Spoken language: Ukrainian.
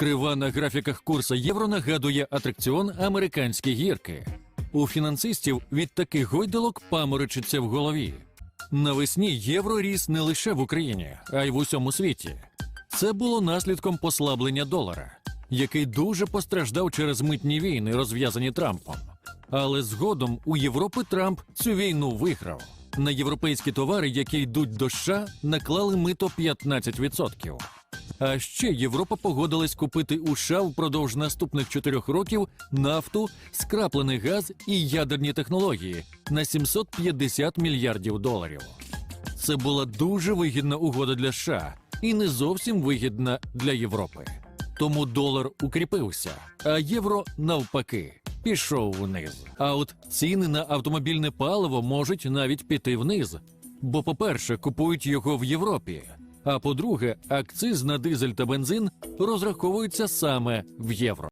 Крива на графіках курсу євро нагадує атракціон американські гірки. У фінансистів від таких гойдалок паморочиться в голові. Навесні євро ріс не лише в Україні, а й в усьому світі. Це було наслідком послаблення долара, який дуже постраждав через митні війни, розв'язані Трампом. Але згодом у Європи Трамп цю війну виграв. На європейські товари, які йдуть до США, наклали мито 15%. А ще Європа погодилась купити у США впродовж наступних чотирьох років нафту, скраплений газ і ядерні технології на 750 мільярдів доларів. Це була дуже вигідна угода для США і не зовсім вигідна для Європи. Тому долар укріпився, а євро навпаки пішов вниз. А от ціни на автомобільне паливо можуть навіть піти вниз. Бо, по-перше, купують його в Європі. А по-друге, акциз на дизель та бензин розраховується саме в євро.